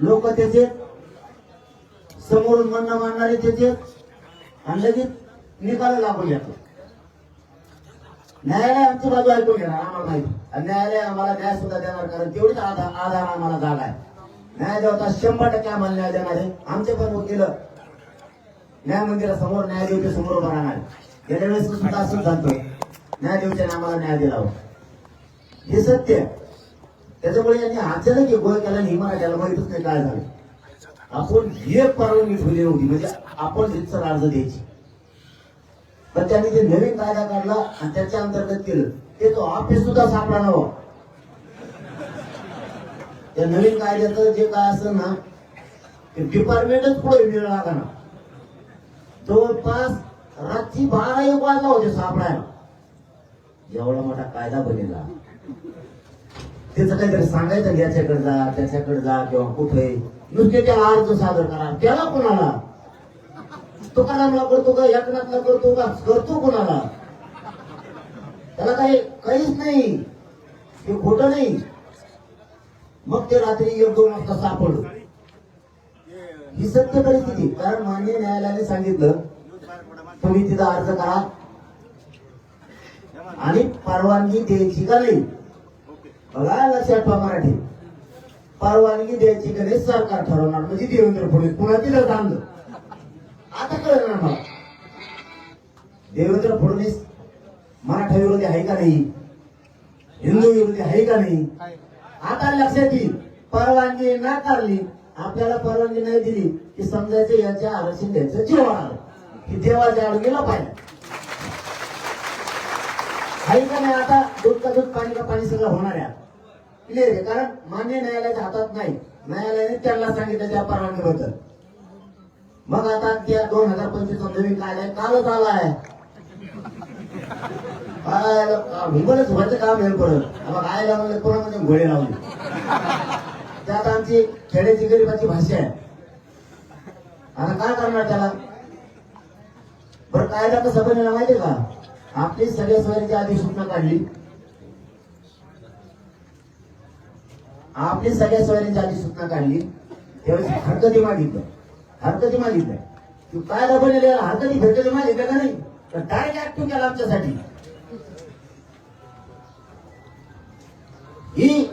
लोक त्याचे समोरून म्हणणं मांडणारे त्याचे आणि लगेच निकाल लागून येतो. न्यायालय आमची बाजू ऐकून घेणार आम्हाला माहिती. आणि न्यायालय आम्हाला न्याय सुद्धा देणार कारण तेवढीच आधार आधार आम्हाला जागा आहे. न्याय देवता शंभर टक्के आम्हाला न्याय देणार आहे. आमचे पण वकील न्याय मंदिरासमोर न्यायदेवच्या समोर उभा राहणार गेल्या वेळेस सुद्धा असं सांगतो न्याय न्यायदेवच्याने आम्हाला न्याय दिला हे सत्य त्याच्यामुळे यांनी अचानक एक गोळ केला आणि मराठ्याला माहितच नाही काय झालं. आपण हे परवानगी ठेवली नव्हती म्हणजे आपण रितसर अर्ज द्यायची पण त्यांनी जे नवीन कायदा काढला आणि त्याच्या अंतर्गत केलं ते तो ऑफिस सुद्धा सापडा नवा त्या नवीन कायद्याचं जे काय असं ना ते डिपार्टमेंटच पुढे वेळ लागा ना जवळपास रात्री बारा एक वाजला होते सापडायला. एवढा मोठा कायदा बनेला. त्याचं काहीतरी सांगायचं याच्याकडे जा त्याच्याकडे जा किंवा कुठे. नुसते त्याला अर्ज सादर करा. त्याला कोणाला? तुकारामला करतो का? एकनाथला करतो का? करतो कोणाला? त्याला काही काहीच नाही. हे खोट नाही. मग ते रात्री एक दोन वाजता सापडलं. ही सत्य परिस्थिती. कारण मान्य न्यायालयाने सांगितलं तुम्ही तिथं अर्ज करा. आणि परवानगी द्यायची का नाही? बघा लक्षात मराठी. परवानगी द्यायची का सरकार ठरवणार. म्हणजे देवेंद्र फडणवीस. पुन्हा तिथं थांबलं आता कळणार मला देवेंद्र फडणवीस मराठा विरोधी आहे का नाही? हिंदू विरोधी आहे का नाही? आता लक्षात येईल. परवानगी नाकारली. आपल्याला परवानगी नाही दिली की समजायचं याच्या आरक्षण द्यायचं जीव आलं. की देवाच्या आड गेला पाहिजे आहे का नाही आता दूध का दूध पाणी का पाणी सगळं होणार आहे क्लिअर आहे कारण मान्य न्यायालयाच्या हातात नाही. न्यायालयाने त्यांना सांगितलं त्या परवानगीबद्दल मग आता त्या दोन हजार पंचवीस नवीन कायदा कालच आला आहे. हिंगोलच व्हायचं काम हे परत. मग आयला म्हणजे कोणामध्ये घोडे लावले. त्यात आमची खेड्याची गरीबाची भाषा आहे. आता काय करणार त्याला? बरं कायदा कसं बनला माहितीये का? आपली सगळ्या सोयीची आधी सूचना काढली. आपली सगळ्या सोयरीची अधिसूचना काढली. त्यावेळेस हरकती मागितलं. हरकती मागितलं. तू काय बनेलेला हरकती भेटले मागितलं का नाही? तर डायरेक्ट ऍक्टिव्ह केला आमच्यासाठी. ही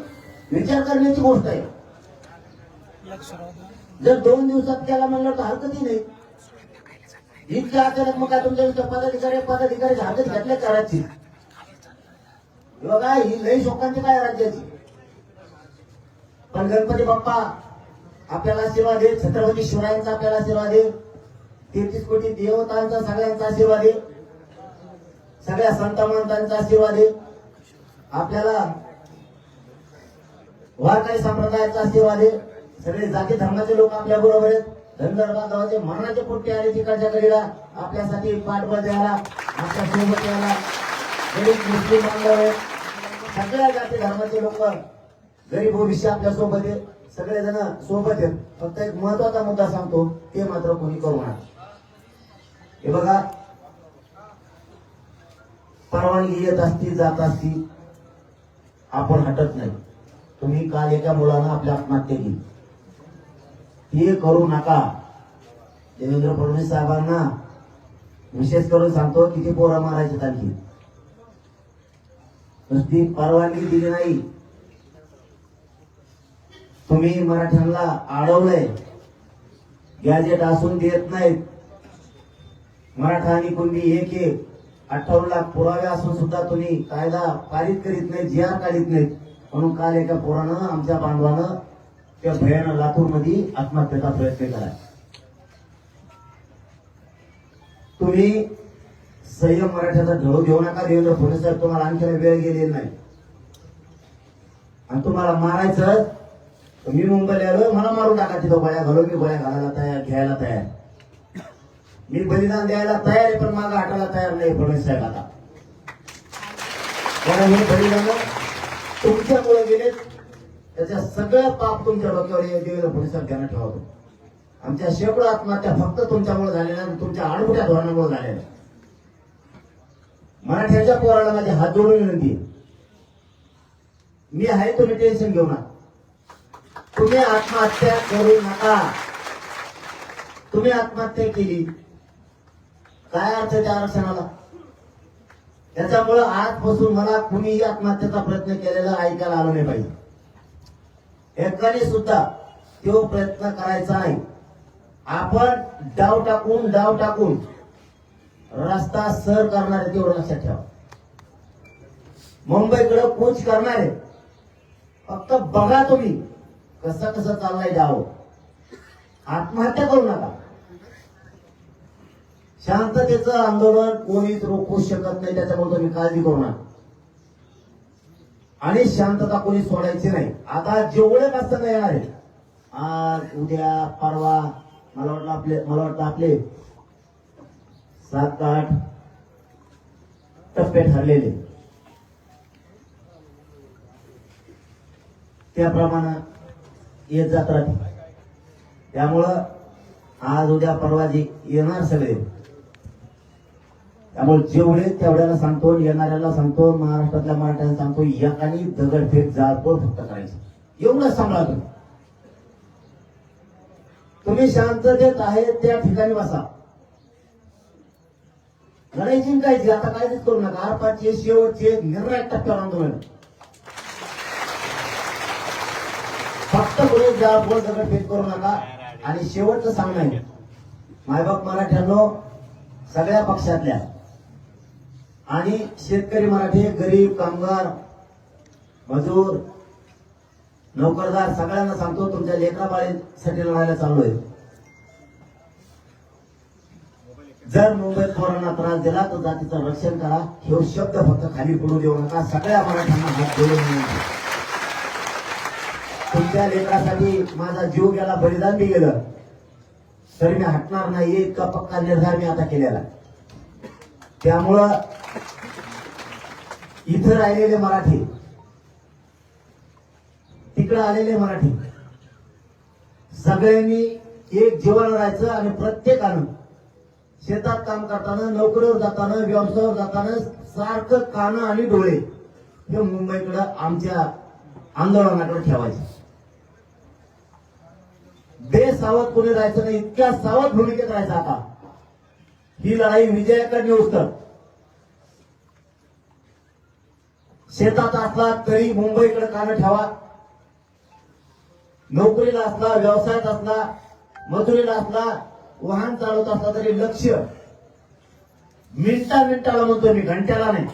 विचार करण्याची गोष्ट आहे. जर दोन दिवसात केला म्हणलं तर हरकतही नाही. इतक्या अचानक मग काय तुमच्या पदाधिकारी पदाधिकारी हरकत घेतल्या करायची बघा ही लई शोकांची काय राज्याची? पण गणपती बाप्पा आपल्याला आशीर्वाद दे. छत्रपती शिवरायांचा आपल्याला आशीर्वाद दे. तेहतीस कोटी देवतांचा सगळ्यांचा आशीर्वाद दे. सगळ्या संत महंतांचा आशीर्वाद दे. आपल्याला वारकरी संप्रदायाचा आशीर्वाद आहे सगळे जाती धर्माचे लोक आपल्या बरोबर आहेत. धनगर बांधवाचे मरणाचे पोट्टे आले तिकडच्या कडीला आपल्यासाठी पाठबळ द्यायला आपल्यासोबत यायला. गरीब मुस्लिम बांधव आहेत. सगळ्या जाती धर्माचे लोक गरीब भविष्य आपल्यासोबत आहे सगळेजण सोबत आहेत. फक्त एक महत्त्वाचा मुद्दा सांगतो ते मात्र कोणी करू नका. हे बघा परवानगी येत असती जात असती आपण हटत नाही. तुम्ही काल एका मुलानं आपल्या आत्महत्या केली. हे करू नका. देवेंद्र फडणवीस साहेबांना विशेष करून सांगतो किती पोरं मारायचे आणखी? नुसती परवानगी दिली नाही. तुम्ही मराठ्यांना अडवलंय. गॅजेट असून देत नाहीत. मराठा आणि कुणबी एक एक. अठ्ठावन्न लाख पुरावे असून सुद्धा तुम्ही कायदा पारित करीत नाही जी आर काढीत नाहीत. म्हणून काल एका पोरानं आमच्या बांधवानं त्या भयानं लातूरमध्ये आत्महत्येचा प्रयत्न केला. तुम्ही संयम मराठ्याचा ढळ घेऊ नका देवेंद्र फडणवीस साहेब तुम्हाला आणखी वेळ गेलेली नाही. आणि तुम्हाला मारायचं मी मुंबईला आलो मला मारून टाका तिथं बया घालून मी बया घालायला तयार घ्यायला तयार. मी बलिदान द्यायला तयार आहे पण मागं हटायला तयार नाही फडणवीस साहेब आता. कारण हे बलिदान तुमच्यामुळे गेले त्याच्या सगळं पाप तुमच्या डोक्यावर हे देवेंद्र फडणवीस साहेब ध्यानात ठेवतो आमच्या शेकडो आत्महत्या फक्त तुमच्यामुळे झालेल्या आणि तुमच्या आडमुठ्या धोरणामुळे झालेल्या. मराठ्याच्या पोराला माझे हात जोडून विनंती मी आहे तुम्ही टेन्शन घेऊ नका. तुम्ही आत्महत्या करू नका. तुम्ही आत्महत्या केली. काय अर्थ त्या आरक्षणाला? त्याच्यामुळं आजपासून मला कुणीही आत्महत्येचा प्रयत्न केलेला ऐकायला आलं नाही पाहिजे. एकाने सुद्धा तो प्रयत्न करायचा नाही. आपण डाव टाकून डाव टाकून रस्ता सर करणार आहे तेवढं लक्षात ठेवा. मुंबईकडे कूच करणार आहे. फक्त बघा तुम्ही. कसं कसं चाललंय डाव आत्महत्या करू नका. शांततेचं आंदोलन कोणीच रोखू शकत नाही त्याच्यामुळे तुम्ही काळजी करू नका. आणि शांतता कोणी सोडायची नाही. आता जेवढे प्रसंग येणार आहे आज उद्या परवा मला वाटलं आपले मला वाटतं आपले सात आठ टप्पे ठरलेले. त्याप्रमाणे येत जात राहते त्यामुळं आज उद्या परवा जे येणार सगळे त्यामुळे जेवढे तेवढ्याला सांगतो येणाऱ्याला सांगतो महाराष्ट्रातल्या मराठ्याला सांगतो एकानी दगडफेक जाळपोळ फक्त करायचं. एवढंच सांभाळा तुम्ही. तुम्ही शांततेत आहे त्या ठिकाणी बसा. लढाई जिंकायची आता काहीच करू नका. आरपाचे शेवटचे निर्णायक टप्प्यावर आंदोलन. फक्त कोणी जाळपोळ दगडफेक करू नका. आणि शेवटचं सांगणं मायबाप मराठ्यांनो सगळ्या पक्षातल्या आणि शेतकरी मराठी गरीब कामगार मजूर नोकरदार सगळ्यांना सांगतो तुमच्या लेकराबाळीसाठी लढायला चालू आहे जर मुंबईत पोरांना त्रास दिला तर जातीचं रक्षण करा. हे शब्द फक्त खाली पडू देऊ नका. सगळ्या मराठ्यांना हात जोडून विनंती. तुमच्या लेकरासाठी माझा जीव गेला बलिदान बी गेलं? तरी मी हटणार नाही इतका पक्का निर्धार मी आता केलेला त्यामुळं इथं राहिलेले मराठी तिकडं आलेले मराठी सगळ्यांनी एक जीवन राहायचं आणि प्रत्येकानं शेतात काम करताना नोकरीवर जाताना व्यवसायावर जाताना सारखं कानं आणि डोळे हे मुंबईकडं आमच्या आंदोलनाकडे ठेवायचे. सावध कोणी राहायचं नाही इतक्या सावध भूमिकेत राहायचं आता. ही लढाई विजयाकडे नेऊस शेतात असला तरी मुंबईकडे कानं ठेवा. नोकरीला असला व्यवसायात असला मजुरीला असला वाहन चालवत असला तरी लक्ष. मिनिटा मिनिटाला म्हणतो मी घंट्याला नाही.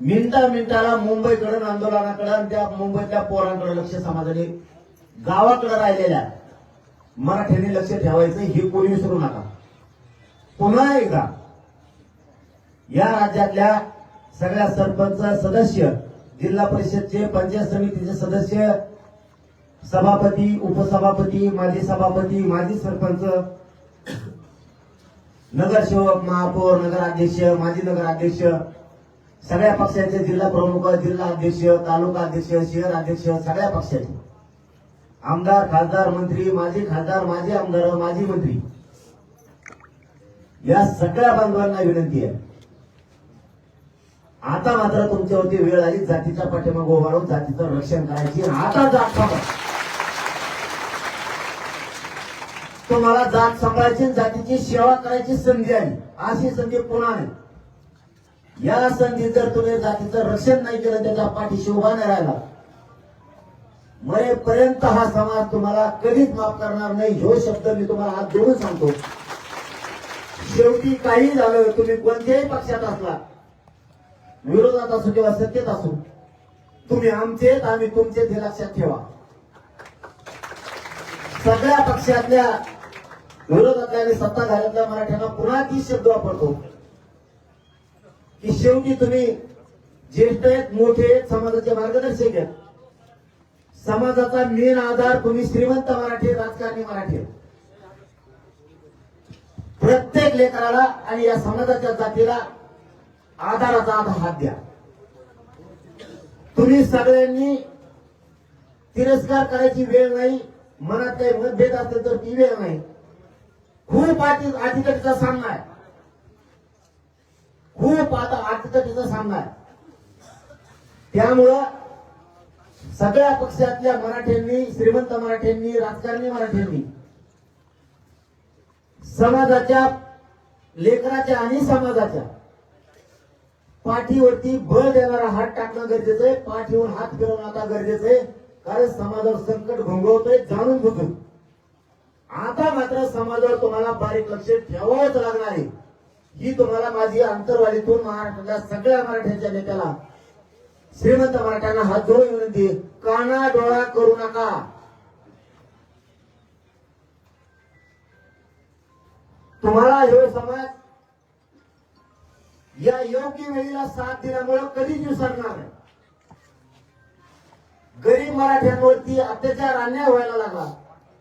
मिनिटा मिनिटाला मुंबईकडून आंदोलनाकडे आणि त्या मुंबईतल्या पोरांकडे लक्ष समाजाने गावाकडे राहिलेल्या मराठ्यांनी लक्ष ठेवायचं हे कोणी विसरू नका. पुन्हा एकदा या राज्यातल्या सगळ्या सरपंच सदस्य जिल्हा परिषदचे पंचायत समितीचे सदस्य सभापती उपसभापती माजी सभापती माजी सरपंच नगरसेवक महापौर नगराध्यक्ष माजी नगराध्यक्ष सगळ्या पक्षाचे जिल्हा प्रमुख जिल्हा अध्यक्ष तालुका अध्यक्ष शहर अध्यक्ष सगळ्या पक्षाचे. आमदार खासदार मंत्री माजी खासदार माजी आमदार माजी मंत्री. या सगळ्या बांधवांना विनंती आहे. आता मात्र तुमच्यावरती वेळ आली जातीच्या पाठीमागे उभारून जातीचं रक्षण करायची. आता जात सांगा तुम्हाला जात सांभाळायची जातीची सेवा करायची संधी आली अशी संधी पुन्हा नाही. या संधी जर तुम्ही जातीचं रक्षण नाही केलं त्याच्या पाठीशी उभा नाही राहिला मरेपर्यंत हा समाज तुम्हाला कधीच माफ करणार नाही. ह्यो शब्द मी तुम्हाला हात जोडून सांगतो. शेवटी काही झालं तुम्ही कोणत्याही पक्षात असला विरोधात असू किंवा सत्तेत असू तुम्ही आमचेच आम्ही तुमचेच हे लक्षात ठेवा. सगळ्या पक्षातल्या विरोधातल्या आणि सत्ताधाऱ्यातल्या मराठ्यांना पुन्हा तीच शब्द वापरतो. की शेवटी तुम्ही ज्येष्ठ आहेत मोठे आहेत समाजाचे मार्गदर्शक आहेत. समाजाचा मेन आधार तुम्ही श्रीमंत मराठी राजकारणी मराठी. प्रत्येक लेकराला आणि या समाजाच्या जातीला आधाराचा आधार हात द्या. तुम्ही सगळ्यांनी तिरस्कार करायची वेळ नाही मनात काही मतभेद असेल तर ती वेळ नाही. खूप आधी अटीतटीचा सामना आहे. खूप आता अटीतटीचा सामना आहे. त्यामुळं सगळ्या पक्षातल्या मराठ्यांनी श्रीमंत मराठ्यांनी राजकारणी मराठ्यांनी समाजाच्या लेकराच्या आणि समाजाच्या पाठीवरती बळ देणारा हात टाकणं गरजेचं आहे. पाठीवर हात फिरवणं आता गरजेचं आहे. कारण समाजावर संकट घोंगवतोय जाणून बुजून. आता मात्र समाजावर तुम्हाला बारीक लक्ष ठेवावंच लागणार आहे. ही तुम्हाला माझी अंतरवालीतून महाराष्ट्रातल्या सगळ्या मराठ्यांच्या नेत्याला श्रीमंत मराठ्यांना हात जोडून विनंती काना डोळा करू नका. तुम्हाला हे समाज या योग्य वेळेला साथ दिल्यामुळे कधीच विसरणार गरीब मराठ्यांवरती अत्याचार अन्याय व्हायला लागला.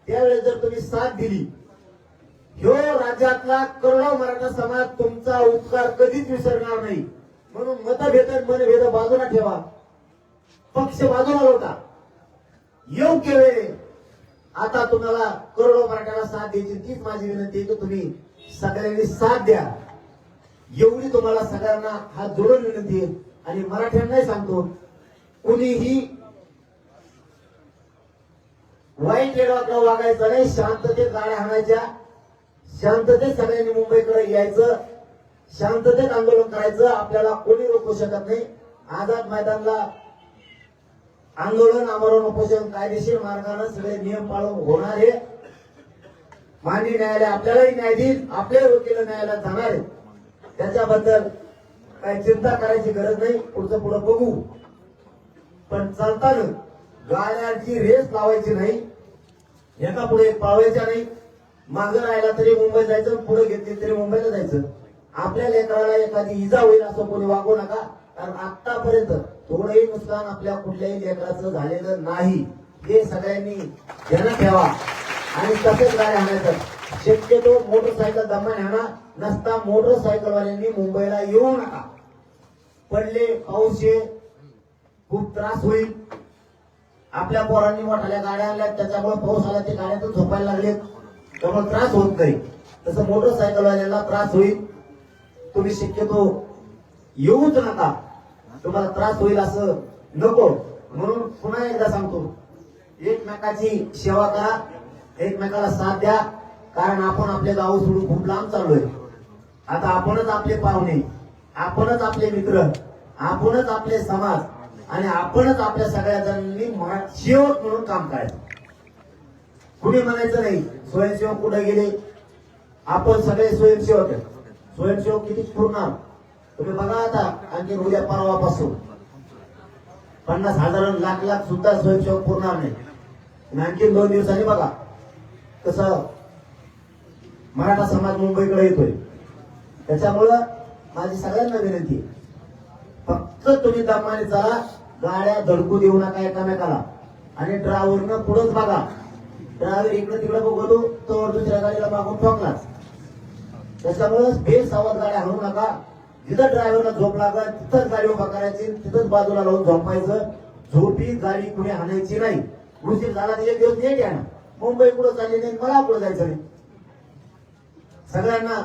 त्यावेळेस जर तुम्ही साथ दिली ह्यो राज्यातला करोडो मराठा समाज तुमचा उपकार कधीच विसरणार नाही. म्हणून मतभेद मनभेद बाजूला ठेवा. पक्ष बाजूला होता योग्य वेळ आता तुम्हाला करोडो मराठ्याला साथ द्यायची तीच माझी विनंती आहे की तुम्ही सगळ्यांनी साथ द्या. एवढी तुम्हाला सगळ्यांना हात जोडून विनंती आहे. आणि मराठ्यांनाही सांगतो कुणीही वाईट वेळा वागायचं नाही शांततेत गाड्या आणायच्या. शांततेत सगळ्यांनी मुंबईकडे यायचं. शांततेत आंदोलन करायचं आपल्याला कोणी रोखू शकत नाही. आझाद मैदानला आंदोलन आमरण उपोषण कायदेशीर मार्गाने सगळे नियम पाळून होणार आहे. माननीय न्यायालय आपल्यालाही न्याय देईल आपले वकील न्यायालयात जाणार आहे. त्याच्याबद्दल काही चिंता करायची गरज नाही पुढचं पुढं बघू. पण चालताना गाड्यांची रेस लावायची नाही. एका पुढे एक पाळवायच्या नाही. मागं राहिला तरी मुंबई जायचं पुढे घेतली तरी मुंबईला जायचं. आपल्या लेकराला एखादी इजा होईल असं कोणी वागू नका. कारण आतापर्यंत थोडंही नुकसान आपल्या कुठल्याही लेकराचं झालेलं नाही. हे सगळ्यांनी ध्यानात ठेवा. आणि तसेच गाडी आणायचं. शक्यतो मोटरसायकल दमान आणा नसता मोटरसायकलवाल्यांनी मुंबईला येऊ नका. पडले पाऊस ये खूप त्रास होईल. आपल्या पोरांनी मोठाल्या गाड्या आणल्या त्याच्यामुळे पाऊस आला ते गाड्यातून झोपायला लागले त्यामुळे त्रास होत नाही. तसं मोटरसायकलवाल्यांना त्रास होईल. तुम्ही शक्यतो येऊच नका तुम्हाला त्रास होईल असं नको. म्हणून पुन्हा एकदा सांगतो एकमेकाची सेवा करा एकमेकाला साथ द्या कारण आपण आपले गाव सोडून खूप लांब चाललोय. आता आपणच आपले पाहुणे आपणच आपले मित्र आपणच आपले समाज आणि आपणच आपल्या सगळ्या जणांनी महा- सेवक म्हणून काम करायचं. कुणी म्हणायचं नाही स्वयंसेवक कुठे गेले? आपण सगळे स्वयंसेवक आहेत. स्वयंसेवक किती पुरणार तुम्ही बघा आता आणखी उद्या परवापासून. पन्नास हजार लाख लाख सुद्धा स्वयंसेवक पुरणार नाही. आणखी दोन दिवसांनी बघा कसं मराठा समाज मुंबईकडे येतोय. त्याच्यामुळं माझी सगळ्यांना विनंती फक्त तुम्ही दमाने चला गाड्या धडकू देऊ नका एकामेकाला. आणि ड्रायव्हरनं पुढंच बघा. ड्रायव्हर इकडं तिकडं बघतो तो दुसऱ्या गाडीला मागून ठोकलाच. त्याच्यामुळे बेसावध गाड्या हाणू नका. जिथं ड्रायव्हरला झोप लागत तिथंच गाडी उभा करायची तिथंच बाजूला लावून झोपायचं. झोपी गाडी कुणी आणायची नाही. उशीर झाला तर एक दिवस नेट या ना मुंबई कुठं चालली नाही मला कुठं जायचं नाही. सगळ्यांना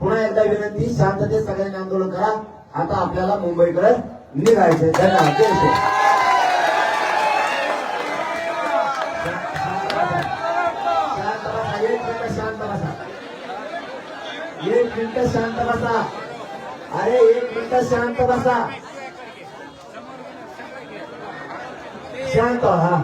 पुन्हा एकदा विनंती शांततेत सगळ्यांनी आंदोलन करा. आता आपल्याला मुंबईकडे निघायचंय. धन्यवाद. एक मिनिट शांत बसा. अरे एक मिनिट शांत बसा. शांत हा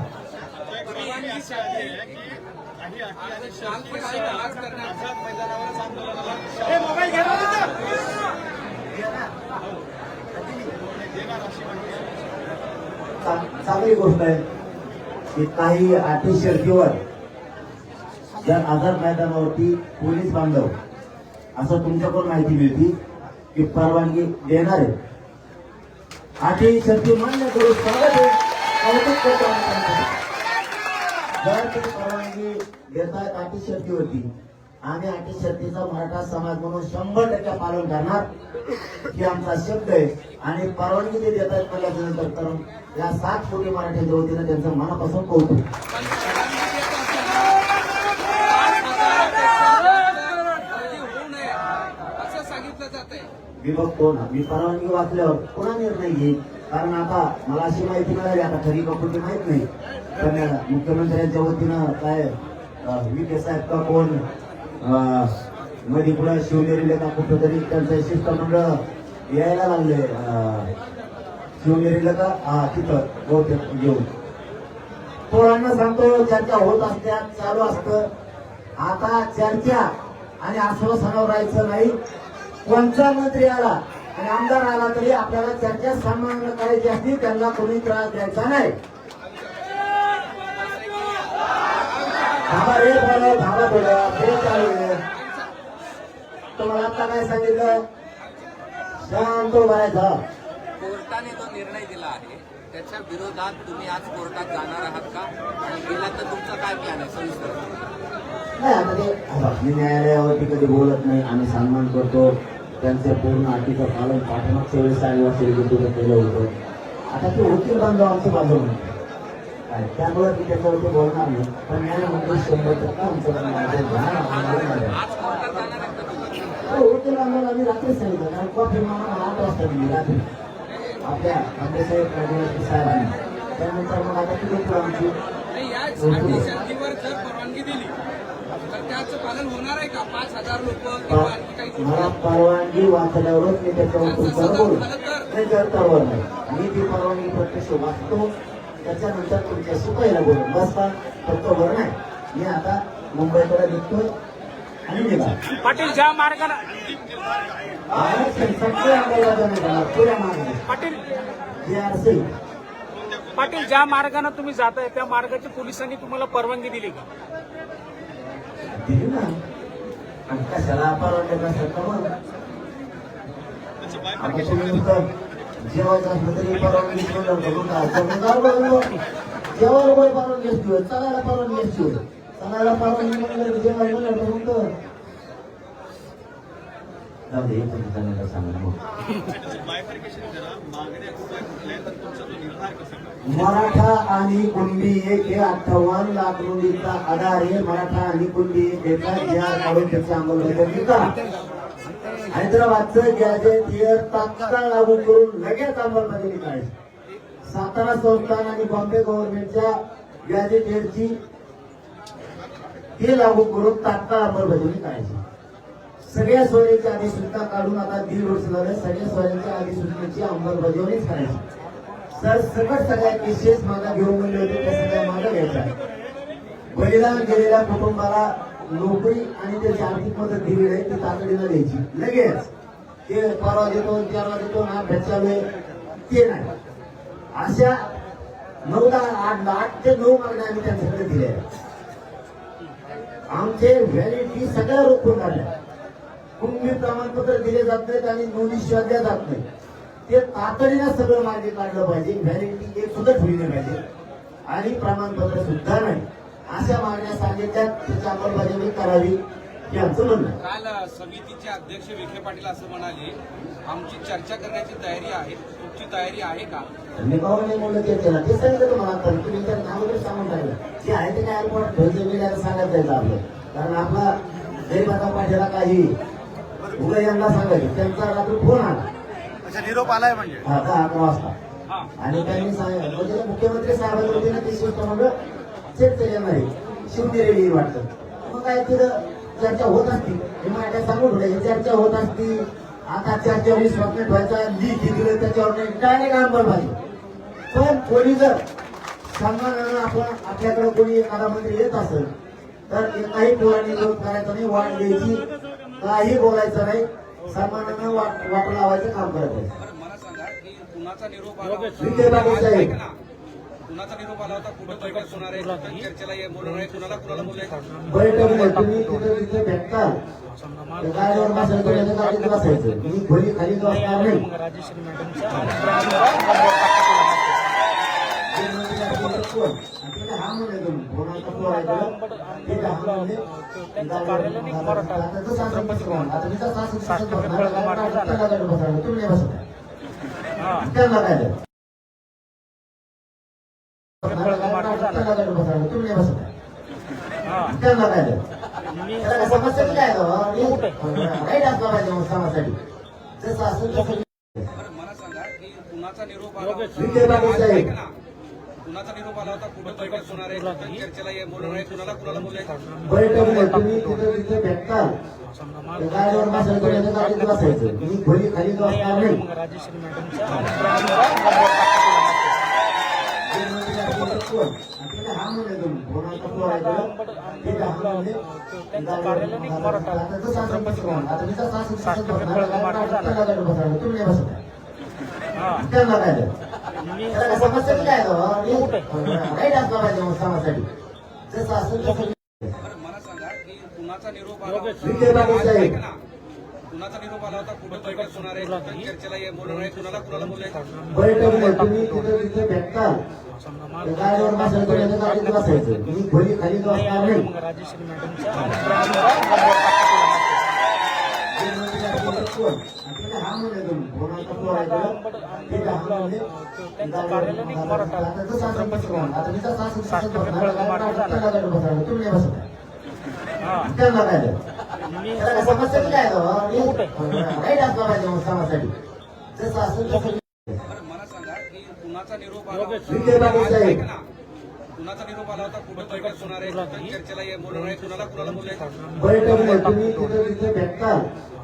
चांगली गोष्ट आहे की काही अटी शर्तीवर जर आझाद मैदानावरती पोलीस बांधव असं तुमच्याकडून माहिती मिळती की परवानगी देणार. आहे अटी शर्ती मान्य करू स्वागत आहे. कौतुक करतो जर ते परवानगी देतायत अटी होती. आम्ही अटी शर्तीचा मराठा समाज म्हणून शंभर टक्के पालन करणार. ही आमचा शब्द आहे. आणि परवानगी ते देत आहेत म्हटल्यानंतर तर या सात कोटी मराठ्यांच्या वतीनं त्यांचं मनापासून कौतुक असं सांगितलं जात आहे मी बघतो ना मी परवानगी वाचल्यावर पुन्हा निर्णय घेईन. कारण आता मला अशी माहिती मिळाली आता खरी कपुटी माहीत नाही. पण मुख्यमंत्र्यांच्या वतीनं काय विखे साहेब का कोण अं, मध्ये कुठं शिवनेरीला का कुठं तरी त्यांचं शिष्टमंडळ यायला लागले शिवनेरीला का हा तिथं बहुतेक घेऊन. पोरांना सांगतो चर्चा होत असत्या चालू असतं. आता चर्चा आणि आश्वासनावर राहायचं नाही. कोणता मंत्री आला आणि आमदार आला तरी आपल्याला चर्चा सन्मान करायची असती त्यांना कोणी त्रास द्यायचा नाही. धाबा रे बोला धाबा बोला हे चालू आहे. तुम्हाला आता काय सांगितलं? शांत उभारायचा कोर्टाने जो निर्णय दिला आहे त्याच्या विरोधात तुम्ही आज कोर्टात जाणार आहात का? आणि गेला तर तुमचा काय प्लॅन आहे? सविस्तर नाही आता म्हणजे ते आता न्यायालयावरती कधी बोलत नाही. आम्ही सन्मान करतो. त्यांचं पूर्ण अटीचं पालन पाठमागच्या वेळेस आणि वर्षी केलं होतं. आता ते वकील बांधव आमच्या बाजू काय त्यामुळे मी त्याच्यावरती बोलणार नाही. पण न्यायालयामध्ये म्हणजे शंभर टक्के आमचं हो, वकील बांधवाला आम्ही रात्री सांगितलं. कारण कॉफी मामा आठ वाजता दिली रात्री. आपल्या खांदेसाहेब कायदेमंत्री साहेबांनी. त्यानंतर मग आता किती आमची नाही, या अटी शर्तीवर जर परवानगी दिली तर त्याचं पालन होणार आहे का? पाच हजार लोक किंवा आणखी काही मला परवानगी वाचल्यावरच मी त्याच्यावर तुमच्यावर बोलू. नाही करतावर नाही. मी ती परवानगी प्रत्यक्ष वाचतो त्याच्यानंतर तुमच्याशी पहिला बोलू बस का फक्त वर नाही. मी आता मुंबईकडे निघतोय आणि निघा. पाटील ज्या मार्गाने आरक्षण सगळे अंमलबजावणी करणार पुऱ्या मार्गाने. पाटील. जे आर सी पाटील ज्या मार्गाने तुम्ही जाताय त्या मार्गाची पोलिसांनी तुम्हाला परवानगी दिली का? दिली ना आणि कशाला परवानगी नसेल तर मग आता तुम्ही जेवायचं असलं तरी परवानगी जेवायला परवानगी असते चालायला परवानगी असते चालायला परवानगी जेवायला म्हणलं तर- जाऊ दे, एक मिनिट त्यांना मराठा आणि कुणबी एक हे अठ्ठावन्न लाख रुपयांचा आधार आहे. मराठा आणि कुणबी एक एका जी आर काढून त्याची अंमलबजावणी करा हैदराबादचं गॅजेट थिअर तात्काळ लागू करून लगेच अंमलबजावणी करायची सातारा संस्थान आणि बॉम्बे गव्हर्नमेंटच्या गॅजेटेडची ते लागू करून तात्काळ अंमलबजावणी करायची सगळ्या सोयीच्या अधिसूचना काढून आता दीड वर्ष झालं सगळ्या सोयीच्या अधिसूचनेची अंमलबजावणीच करायची. सर सकट सगळ्या केसेस मागा घेऊन गेले होते त्या सगळ्या मागा घ्यायचा बलिदान गेलेल्या कुटुंबाला नोकरी आणि त्याची आर्थिक मदत दिली नाही ती तातडीनं द्यायची. लगेच. ते परवा देतो चारवा देतो ना चालू आहे ते नाही. अशा नऊ दहा आठ आठ ते नऊ मागण्या आम्ही त्यांच्याकडे दिल्या. आमचे व्हॅलिडिटी सगळ्या रोखून काढल्या. कुणबी प्रमाणपत्र दिले जात नाहीत आणि नोंदी शोधल्या जात नाही ते तातडीनं सगळं मार्गे काढलं पाहिजे. व्हॅलिडिटी एक सुद्धा ठेवली पाहिजे. आणि प्रमाणपत्र सुद्धा नाही. अशा मागण्या सांगितल्या त्याची अंमलबजावणी करावी हे आमचं म्हणणं आहे. काल समितीचे अध्यक्ष विखे पाटील असं म्हणाले आमची चर्चा करण्याची तयारी आहे. तुमची तयारी आहे का? नाही म्हणलं ते त्याला ते सांगितलं तुम्हाला आता. तुम्ही तर नाव वगैरे सांगून राहिलं जे आहे ते काय? आपण सांगत जायचं आपलं. कारण आपला गरीबाचा पाठीला काही उगा यांना सांगायचं. त्यांचा रात्री फोन आला. अच्छा निरोप आलाय म्हणजे? हा दहा अकरा वाजता. आणि त्यांनी सांगितलं म्हणजे मुख्यमंत्री साहेबांच्या वतीनं ते शिष्टमंडळ चर्चा येणार आहे शिवनेरी वाटतं. मग काय तिथं चर्चा होत असती. हे माझ्या सांगून ठेवलं हे चर्चा होत असती. आता चर्चा विश्वास नाही ठेवायचा लिखी दिलं त्याच्यावर नाही डायरेक्ट अंमलबजावणी पण कोणी जर सन्मानानं आपण आपल्याकडे कोणी एखादा मंत्री येत असेल तर एकाही पोरांनी विरोध करायचा नाही वाट द्यायची काही बोलायचं नाही. सन्मानानं वाट वाट लावायचं काम करायचं बरं मला सांगा की कुणाचा निरोप आला विखे पाटील होता साहेब. ऐका ना. कुणाचा निरोप आला होता? कुठं बैठक होणार आहे? कुठं चर्चेला ये- बोलणार आहे? कुणाला कुणाला बोलायचं? बैठक नाही तुम्ही तिथे तिथे भेटताल. त्या गाडीवर बसायचं नाही तर गाडीत बसायचं. तुम्ही खोली खाली बसणार नाही. राजेश्री आणि तिथे हा म्हणले तुम्ही. कोणाचा. तुम्ही समस्या काय आहे बाबा? राईट असला पाहिजे मग समाजासाठी जसं असेल तसं बरं मला सांगा की कुणाचा कुणाचा निरोप कुणाचा निरोप आला होता? कुठं बैठक होणार आहे? चर्चेला ये बोलणार आहे? कुणाला कुणाला बोलायचं बैठक तुम्ही तिथं तिथं भेटताल ते गाडीवर बसायचं गाडीत बसायचं मी खाली बसणार नाही. राजेश्री कार्यालय त्यांना काय द्या? समस्या. राईट असला पाहिजे मग समाजासाठी. जसं असेल तसं बरं मला सांगा. की कुणाचा निरोप आला होता. कुणाचा निरोप आला होता कुठं बैठक होणार आहे कुठं चर्चेला ये बोलणार आहे कुणाला कुणाला बोलायचं बैठक नाही तुम्ही तिथं तिथं भेटताल. ते गाडीवर बसायचं तुम्ही गाडीत बसायचं. मी खोली खाली बसणार नाही. म्हणजे काय समस्या समाजासाठी जसं असेल कुणाचा निरोप आला होता कुणाचा निरोप आला होता कुठं बैठक होणार आहे चर्चेला बोलणार आहे कुणाला कुणाला बोलायचं बैठक तुम्ही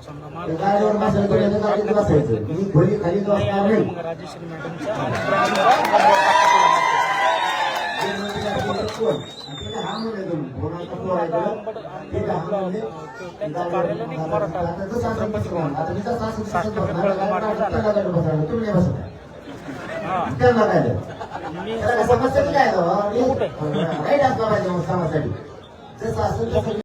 भेटताल ते राजेश्री मॅडमच्या काय मराठा. आता जसं त्यांना काय द्या? काय समस्या राईट असला पाहिजे मग समाजासाठी जसं असेल तसं